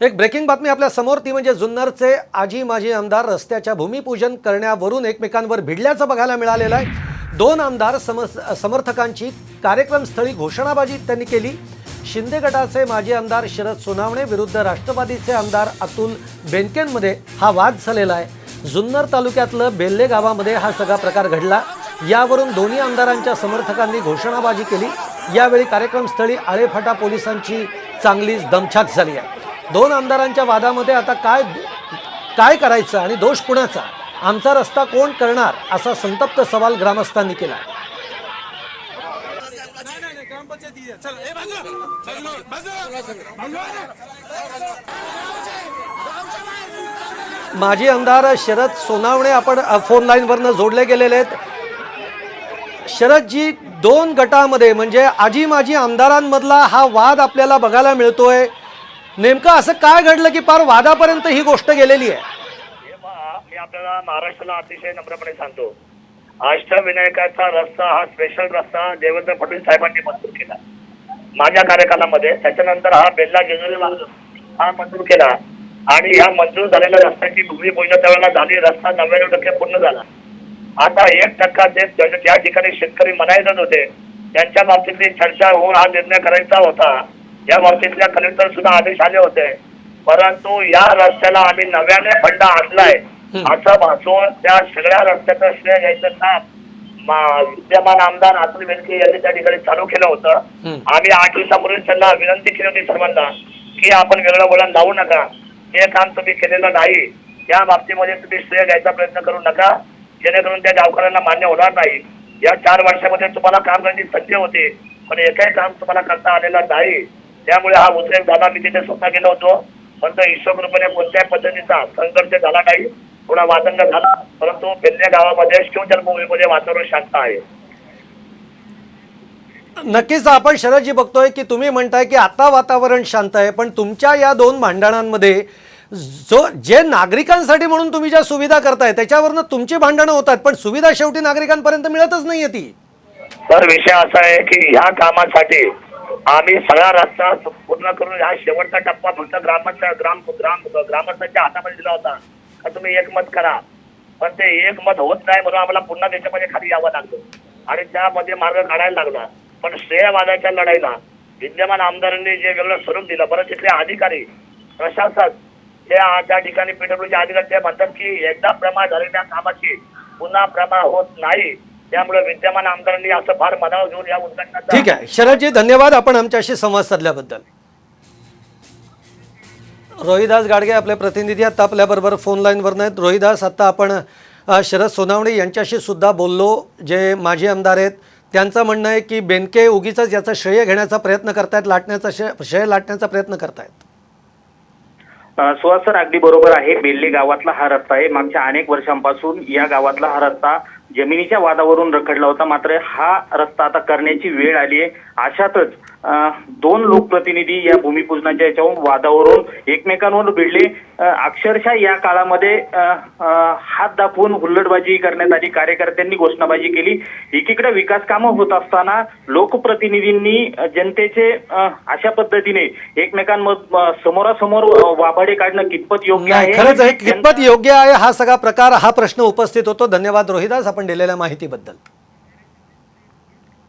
एक ब्रेकिंग बातमी आपल्यासमोर ती म्हणजे जुन्नरचे आजी माजी आमदार रस्त्याच्या भूमिपूजन करण्यावरून एकमेकांवर भिडल्याचं बघायला मिळालेलं आहे. दोन आमदार सम समर्थकांची कार्यक्रमस्थळी घोषणाबाजी त्यांनी केली. शिंदे गटाचे माजी आमदार शरद सोनावणे विरुद्ध राष्ट्रवादीचे आमदार अतुल बेनकेंमध्ये हा वाद झालेला आहे. जुन्नर तालुक्यातलं बेल्ले गावामध्ये हा सगळा प्रकार घडला. यावरून दोन्ही आमदारांच्या समर्थकांनी घोषणाबाजी केली. यावेळी कार्यक्रमस्थळी आळेफाटा पोलिसांची चांगलीच दमछाक झाली आहे. दोन आमदारांच्या वादामध्ये आता काय काय करायचं आणि दोष कुणाचा? आमचा रस्ता कोण करणार असा संतप्त सवाल ग्रामस्थांनी केला. माजी आमदार शरद सोनावणे आपण फोन लाईनवरनं जोडले गेलेले आहेत. शरदजी दोन गटामध्ये म्हणजे आजी माजी आमदारांमधला हा वाद आपल्याला बघायला मिळतोय. नेमकं असं काय घडलं की पार वादापर्यंत ही गोष्ट गेलेली आहे? मी आपल्याला महाराष्ट्राला अतिशय नम्रपणे सांगतो. अष्टविनायकाचा रस्ता हा स्पेशल रस्ता देवेंद्र फडणवीस साहेबांनी मंजूर केला. माझ्या कार्यकालामध्ये त्याच्यानंतर हा बेल्ला जेजुरी मार्ग हा मंजूर केला आणि ह्या मंजूर झालेल्या रस्त्याची भूमिपूजन त्यावेळेला झाली रस्ता नव्याण्णव टक्के पूर्ण झाला. आता एक टक्का जे ज्या ज्या ठिकाणी शेतकरी मनाई जात होते त्यांच्या बाबतीतली चर्चा होऊन हा निर्णय करायचा होता. या बाबतीतल्या कलेक्टर सुद्धा आदेश आले होते. परंतु या रस्त्याला आम्ही नव्याने फंड आणलाय. असं भासून त्या सगळ्या रस्त्याचं श्रेय घ्यायचं काम विद्यमान आमदार अतुल बेनके यांनी त्या ठिकाणी चालू केलं होतं. आम्ही आठ दिवसापूर्वी त्यांना विनंती केली होती सर्वांना की आपण वेगळं वळण लावू नका. हे काम तुम्ही केलेलं नाही. या बाबतीमध्ये तुम्ही श्रेय घ्यायचा प्रयत्न करू नका. जेणेकरून त्या गावकऱ्यांना मान्य होणार नाही. या चार वर्षामध्ये तुम्हाला काम करण्याची संधी होती. पण एकही काम तुम्हाला करता आलेलं नाही. त्यामुळे हा उद्रेक झाला मी तिथे स्वतः गेलो होतो. पण ईश्वरकृपेने कोणत्याही पद्धतीचा संघर्ष झाला नाही. थोडा वादंग झाला. परंतु बेल्ले गावामध्ये शिवजन्मभूमीमध्ये वातावरण शांत आहे. नक्कीच आपण शरदजी बघतोय की तुम्ही म्हणताय की आता वातावरण शांत आहे पण तुमच्या या दोन भांडणांमध्ये जो जे नागरिकांसाठी म्हणून तुम्ही ज्या सुविधा करताय त्याच्यावरनं तुमची भांडणं होतात पण सुविधा शेवटी नागरिकांपर्यंत मिळतच नाहीये ती. तर विषय असा आहे की ह्या कामासाठी आम्ही सगळा रस्ता पूर्ण करून हा शेवटचा टप्पा फक्त ग्रामस्थ ग्राम ग्राम ग्रामस्थांच्या हातामध्ये दिला होता. का तुम्ही एकमत करा. पण ते एकमत होत नाही म्हणून आम्हाला पुन्हा त्याच्यामध्ये खाली यावं लागलं. आणि त्यामध्ये मार्ग काढायला लागला. पण श्रेयवादाच्या लढाईला विद्यमान आमदारांनी जे वेगळं स्वरूप दिलं बरं तिथले अधिकारी प्रशासक हे त्या ठिकाणी पीडब्ल्यूचे अधिकारी ते म्हणतात की एकदा प्रमा झालेल्या कामाची पुन्हा प्रमा होत नाही. त्यामुळे विद्यमान आमदारांनी असं फार मनावर घेऊन या उद्घाटनाचा ठीक आहे. शरदजी धन्यवाद आपण आमच्याशी संवाद साधल्याबद्दल. रोहिदास गाडगे आपले प्रतिनिधी आता आपल्याबरोबर फोन लाईनवर आहेत. रोहिदास आता आपण अ, शरद सोनावणे यांच्याशी सुद्धा बोललो. जे माजी आमदार आहेत त्यांचं म्हणणं आहे की बेनके उगीच याचं श्रेय घेण्याचा प्रयत्न करतायत लाटण्याचा श्रेय श्रेय लाटण्याचा प्रयत्न करतायत. अ, सुहास सर अगदी बरोबर आहे. बेल्ले गावातला हा रस्ता आहे. मागच्या अनेक वर्षांपासून या गावातला हा रस्ता जमिनीच्या वादावरून रखडला होता. मात्र हा रस्ता आता करण्याची वेळ आली आहे अशातच दोन लोकप्रतिनिधी या भूमिपूजनाच्या याच्यावरून वादावरून एकमेकांवर भिडले. अक्षरशः या काळामध्ये हात दाखवून हुल्लडबाजी करण्यात आली. कार्यकर्त्यांनी घोषणाबाजी केली. एकीकडे विकास कामं होत असताना लोकप्रतिनिधींनी जनतेचे अशा पद्धतीने एकमेकांमध्ये समोरासमोर वाभाडे काढणं कितपत योग्य आहे? खरंच कितपत योग्य आहे हा सगळा प्रकार हा प्रश्न उपस्थित होतो. धन्यवाद रोहिदास. आपण दिलेल्या माहितीबद्दल.